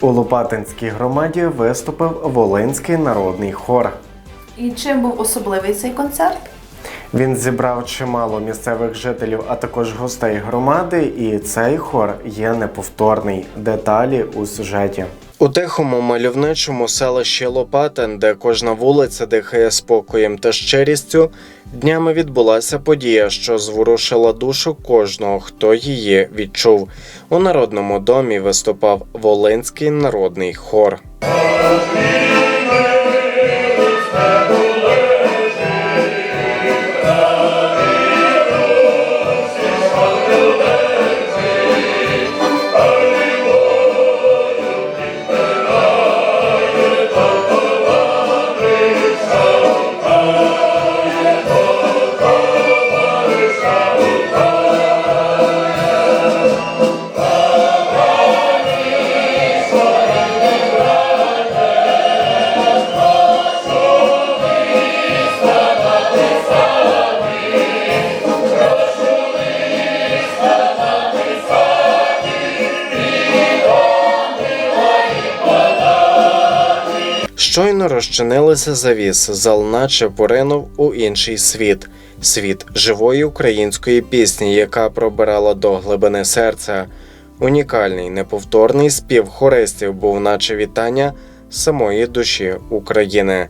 У Лопатинській громаді виступив Волинський народний хор. І чим був особливий цей концерт? Він зібрав чимало місцевих жителів, а також гостей громади, і цей хор є неповторний. Деталі у сюжеті. У тихому мальовничому селищі Лопатин, де кожна вулиця дихає спокоєм та щирістю, днями відбулася подія, що зворушила душу кожного, хто її відчув. У народному домі виступав Волинський народний хор. Щойно розчинилися завіс, зал наче поринув у інший світ світ живої української пісні, яка пробирала до глибини серця. Унікальний неповторний спів хористів був, наче вітання самої душі України.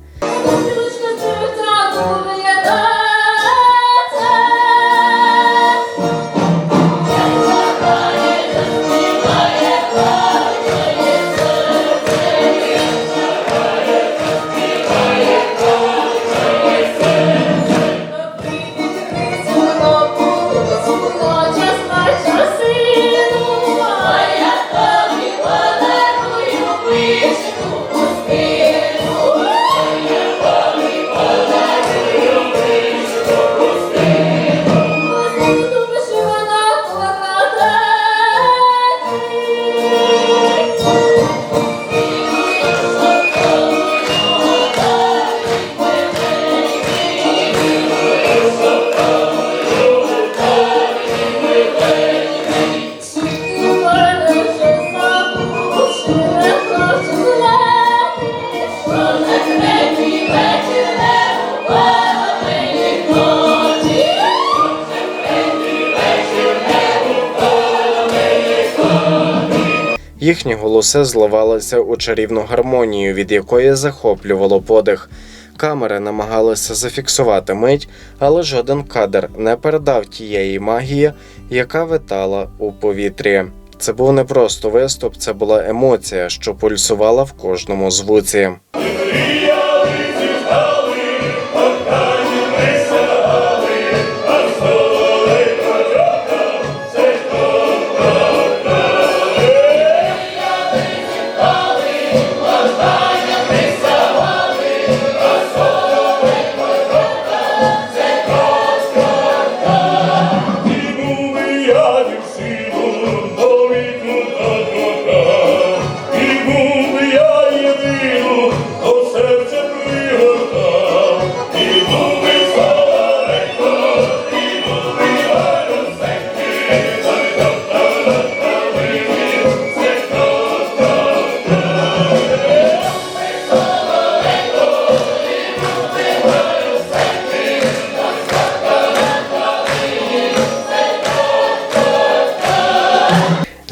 Їхні голоси зливалися у чарівну гармонію, від якої захоплювало подих. Камери намагалися зафіксувати мить, але жоден кадр не передав тієї магії, яка витала у повітрі. Це був не просто виступ, це була емоція, що пульсувала в кожному звуці. Oh.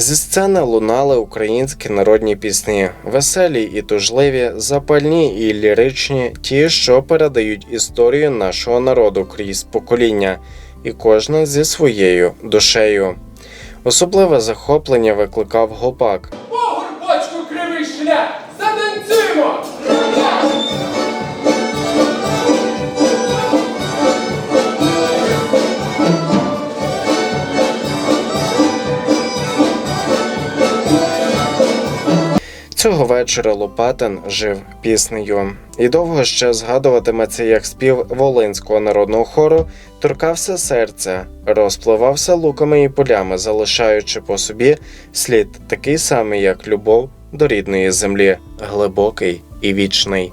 Зі сцени лунали українські народні пісні, веселі і тужливі, запальні і ліричні, ті, що передають історію нашого народу крізь покоління, і кожна зі своєю душею. Особливе захоплення викликав гопак. Цього вечора Лопатин жив піснею, і довго ще згадуватиметься, як спів Волинського народного хору торкався серця, розпливався луками і полями, залишаючи по собі слід такий самий, як любов до рідної землі, глибокий і вічний.